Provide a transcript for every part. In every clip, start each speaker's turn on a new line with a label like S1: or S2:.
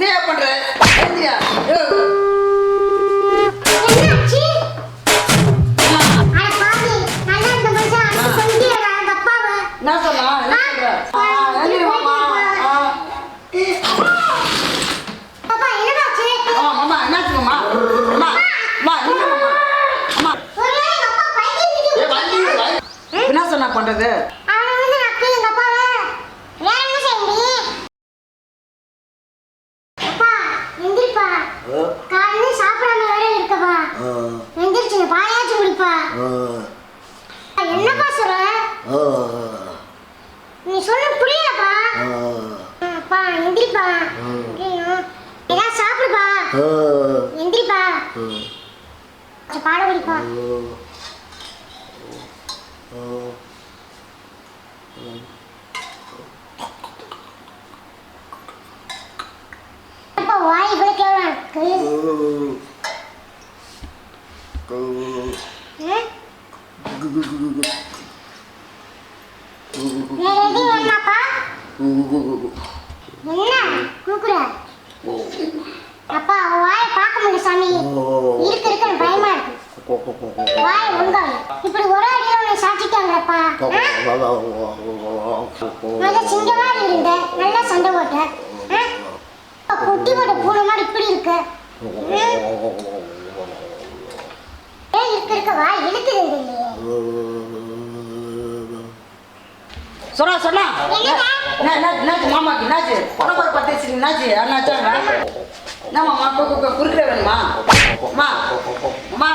S1: நீ என்ன பண்ற எழுந்திரியா
S2: என்னாச்சு? அட பாவி, நல்லா இருந்த மனுஷன் அடிச்சு கொன்னுட்டியேடா, அந்த அப்பாவை.
S1: என்ன சொன்னா என்ன சொல்ற ஆ, எழுந்திரி மாமா ஆ.
S2: அப்பா, என்னடாச்சு?
S1: ஆ, மாமா என்னாச்சு மாமா அம்மா அம்மா என்ன மாமா அம்மா
S2: ஒருவேளை எங்க அப்பா பைத்தியம் பிடிச்சு
S1: என்ன சொன்னா பண்றது
S2: அவனை வந்து நக்கு எங்க அப்பாவை. வேற என்ன செய்ய முடியும்? அப்பா, எந்திரிப்பா. காலையில சாப்பிடாம வேற இருக்கப்பா. எந்திரிச்சு பாயாச்சும் குடிப்பா. என்னப்பா சொல்ற? நீ சொல்ல புரியலப்பா அப்பா எந்திரிப்பா ஐயோ. ஏதாவது சாப்பிடுப்பா எந்திரிப்பா கொஞ்சம் பாட குடிப்பா அப்பா வாய் கூட கேவலம் இருக்கு ம்? வேற எதுவும் வேணாப்பா என்ன கூக்குற அப்பா அவன் வாயை பார்க்க முடியும் சாமி இருக்க இருக்க எனக்கு பயமா இருக்கு வாயை ஒழுங்கா வை. இப்படி ஒரு அடியில் உன்னை சாச்சிட்டாங்களப்பா நல்ல சிங்க மாதிரி இருந்த நல்லா சண்டை போட்ட குட்டி போட்ட பூனை மாதிரி இப்படி இருக்கு? ஏன் இருக்க இருக்க வாய் இழுக்குது
S1: சொன்னா சொன்னா மாமாக்கு என்னாச்சு உடம்பு பத்து வச்சுருக்கு என்னாச்சு என்னாச்சாங்க என்ன மாமா கு- கு- கு- குறுக்கிற வேணுமா அம்மா அம்மா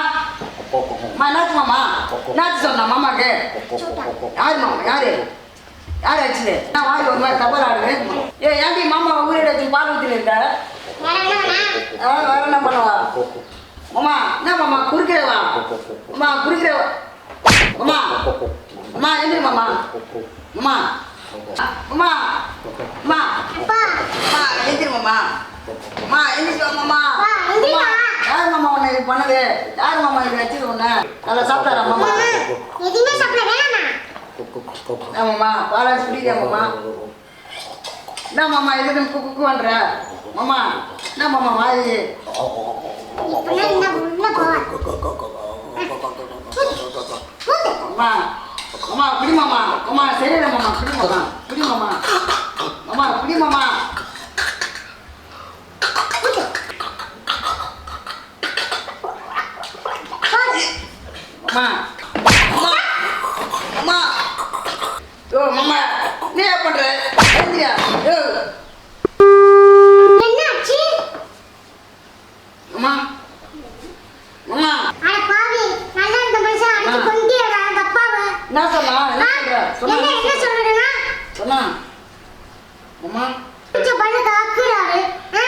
S1: அம்மா என்னாச்சு மாமா. என்னாச்சு சொன்னா மாமாக்கு. யாரு மாமா யாரு? யார் ஆச்சு நான் வாய் ஒரு மாதிரி தப்பா ஆடுது ஏ ஏன்டி மாமா ஊரே வச்சு ஊற்றில இருக்க?
S2: வேற என்ன
S1: பண்ணுவா? மாமா என்ன மாமா குறுக்கிறவா? அம்மா குறுக்கிறவா அம்மா அம்மா எந்திரி மாமா. அம்மா
S2: அப்பா
S1: அம்மா எந்திரி மாமா. அம்மா எந்திரிச்சு வா மாமா.
S2: எந்திரிப்பா.
S1: அம்மா, யார் மாமா உன்னை இது பண்ணது? யார் மாமா இது வச்சது உன்னை? நல்லா சாப்பிட்டாரா மாமா?
S2: எதுவுமே சாப்பிட
S1: மாமா பாலாச்சு பிடிக்கியா மாமா. என்ன மாமா இது? குக்கு குக்குன்ற மாமா என்ன மாமா வாய்? அம்மா அம்மா பிடி மாமா அம்மா சரியில்லை மாமா. பிடி மாமா. பிடி மாமா. அம்மா பிடி மாமா. அம்மா. அம்மா. அம்மா. ஓ மாமா நீ என்ன பண்ற? ஓ.
S2: என்னாச்சு?
S1: அம்மா. அம்மா.
S2: அட பாவி நல்லா இருந்த மனுஷன் அடிச்சு கொன்னுட்டியேடா, அந்த அப்பாவை.
S1: என்ன சொன்னா? என்ன? சொல்ற?
S2: என்ன என்ன
S1: சொன்னா சொன்னா. அம்மா.
S2: கொஞ்சம் பண்ணு காக்குறாரு ஆ?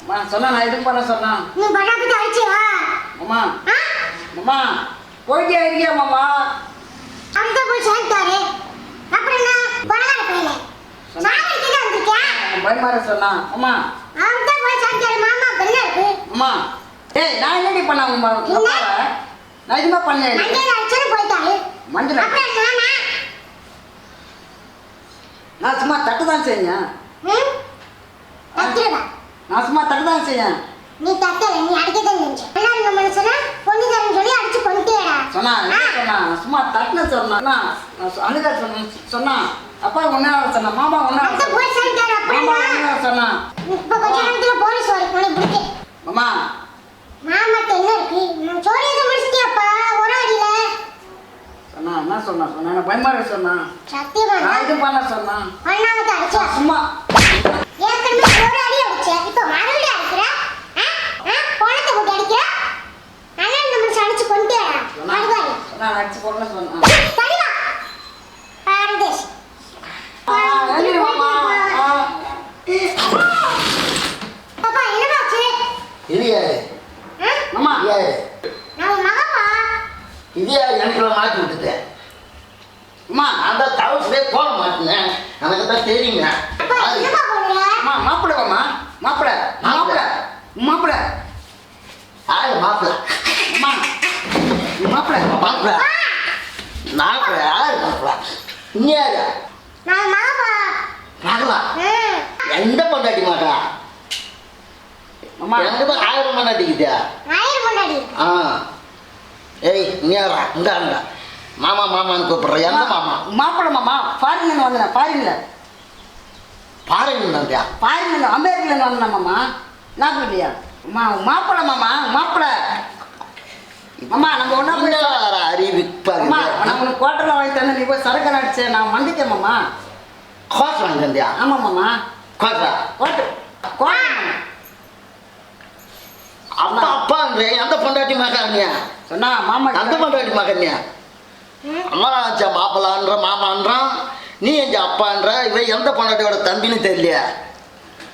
S1: அம்மா சொன்னா நான் இது பண்ண சொன்னா?
S2: நீ பண்ணாக்கிட்டு அடிச்சியா?
S1: அம்மா? அம்மா. போயிட்டே இருக்கியா மாமா.
S2: அந்த போய் சேர்ந்தாரு அப்புறம் என்ன? பணக்கார பையனே சாகடிக்கிட்டு வந்திருக்கேன்
S1: சொன்னா. அம்மா
S2: தான் போய் சேர்ந்தாரு மாமா. இருக்கு.
S1: அம்மா ஏய் நான் என்னடி பண்ண? நான் எதுவுமே பண்ணல
S2: மஞ்சள் போயிட்டாரு.
S1: மஞ்சள்
S2: அப்புறம்
S1: நான் சும்மா தட்டு தான் செஞ்சேன். நான் சும்மா தட்டு தான் செஞ்சேன்
S2: நீ தட்டல நீ அடிக்கதான் நினைச்ச. நல்லா இருந்த மனுஷனா? பொண்ணு தரேன்னு சொல்லி அடிச்சு கொண்டுட்டேடா
S1: சொன்னா என்ன சொன்னா? சும்மா தட்டுன சொன்னா அழுக சொன்ன சொன்னா. அப்பா ஒன்னா சொன்னா மாமா ஒன்னா
S2: அந்த போய் அப்புறம்
S1: மாமா
S2: என்ன?
S1: ஒன்னா சொன்னா.
S2: இப்ப கொஞ்ச நேரத்துல போலீஸ் வரும் உனக்கு பிடிக்க
S1: மாமா.
S2: மாமாட்ட என்ன இருக்கு? நான் எதுவும் முடிச்சிட்டியாப்பா? ஒரு அடியில.
S1: சொன்னா என்ன சொன்னா? சொன்னா எனக்கு பயமார சொன்னா.
S2: சத்தியமா
S1: நான் இது பண்ண சொன்னா.
S2: அண்ணாமத்தை அடிச்சா?
S1: சும்மா.
S2: ஏற்கனவே ஒரு அடி அடிச்ச. இப்ப மறுபடியும் அடிக்கிற ஆ? ஆ? பணத்தை போட்டு அடிக்கிற அண்ணன் இந்த மனுஷன் அடிச்சு கொண்டுட்டேடா
S1: சொன்னா
S2: மறுபடி
S1: சொன்னா நான் அடிச்சு போடல சொன்னா
S2: தடிவா பாரதேஷ்
S1: ஆ, எழுந்திரு மாமா ஆ.
S2: அப்பா என்னடாச்சு
S3: இது யாரு
S2: ஆ?
S1: மாமா
S3: இது யாரு
S2: நான் உன் மகப்பா
S3: இது யாரு எனக்கு மாற்றி விட்டுட்டேன்.
S1: அம்மா
S3: நான் தான் தவசே போட மாட்டேன் எனக்கு தான் தெரியுங்க.
S1: அம்மா மாப்பிள வாமா மாப்பிள மாப்பிள மாப்பிள
S3: யாரு மாப்பிள்ள.
S1: மாப்பிள
S3: மாப்பிள்ள யாரு மாப்பிள்ள இங்க யாரு?
S2: நான் மகப்பா
S3: பார்க்கலாம்
S2: ம்.
S3: எந்த பொண்டாட்டி மாட்டா?
S1: அம்மா.
S3: எனக்கு தான் ஆயிரம் மணி அடிக்குதா
S2: ஆயிரம் கொண்டாடி
S3: ஆ. ஏய் நீ யாரா அங்க மாமா மாமான்னு கூப்பிடுற. எந்த மாமா
S1: மாப்பிள்ளை மாமா. ஃபாரின்லேருந்து வந்தேன் ஃபாரின்ல
S3: பாருங்க நந்தியா
S1: ஃபாரின்லேருந்து அமெரிக்கிலேருந்து வந்தேன் மாமா. நாக்கு இல்லையா? மா மாப்பிள்ளை மாமா மாப்பிள்ளை மாமா நம்ம ஒன்றா போய்
S3: அம்மா அறிவிப்பாங்க
S1: அம்மா. நான் உனக்கு குவார்டரில் வாங்கி தந்தேன் நீ போய் சரக்கு அடிச்சு நான் வந்துட்டேன் மாமா.
S3: கோஸ் வாங்க நந்தியா
S1: ஆமாம் மாமா.
S3: கோசா
S1: குவார்டர் குவார்டர் மாமா.
S3: அப்பா அப்பான்ற எந்த பொண்டாட்டி மகன்யா?
S1: சொன்னா மாமா
S3: அந்த பொண்டாட்டி மகன்யா? அம்மா ஆச்சா மாப்பிளான்ற மாமான்றான். நீ எங்க அப்பான்ற இவன் எந்த பொண்டாட்டியோட தம்பின்னு தெரியலையா.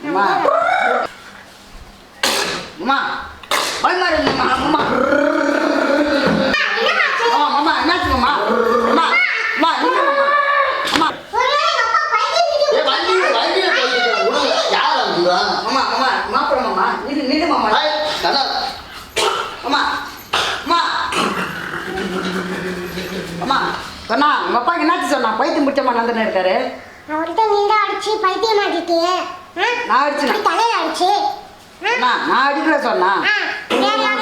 S1: அம்மா. அம்மா. அம்மா அம்மா அம்மா அம்மா என்னாச்சு மாமா அம்மா அம்மா நில்லு மாமா அம்மா
S2: ஒரு நாள் எங்க அப்பா பைத்தியம்
S3: ஏ வண்டி வண்டியில போயிட்டு விடுங்க யார் வந்துதா
S1: அம்மா அம்மா மாப்பிள்ள மாமா நில்லு நில்லு மாமா
S3: ஹாய் கண்ணா
S1: அம்மா அம்மா அம்மா சொன்னா உங்க அப்பா என்னாச்சு சொன்னா? பைத்தியம் பிடிச்ச மாதிரி வந்துன்னு இருக்காரு.
S2: அவர்கிட்ட நின்று அடிச்சு பைத்தியம் ஆக்கிட்டு
S1: நான் அடிச்சேனா?
S2: தலையில அடிச்சு.
S1: நான் அடிக்கல சொன்னா.
S2: என்ன
S1: என்ன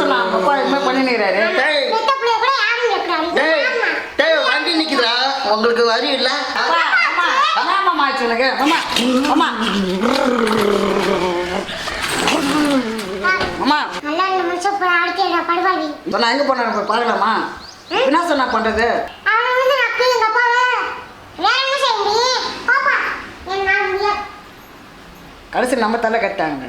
S1: சொன்னா? அப்பா
S2: அடிச்சு
S3: வண்டி நிக்குதா உங்களுக்கு வரி இல்ல?
S1: மாமா ஆச்சு உனக்கு? அம்மா, அம்மா, அம்மா,
S2: நல்லா மனுஷன் போய் அடிக்க படுவாடி
S1: சொன்னா எங்க போனாரு போய் பார்க்கலாமா என்ன சொன்னா பண்றது?
S2: அவனை வந்து எங்க வேற என்ன செய்ய பாப்பா. நான்
S1: கடைசி நம்ம தலை கட்டாங்க.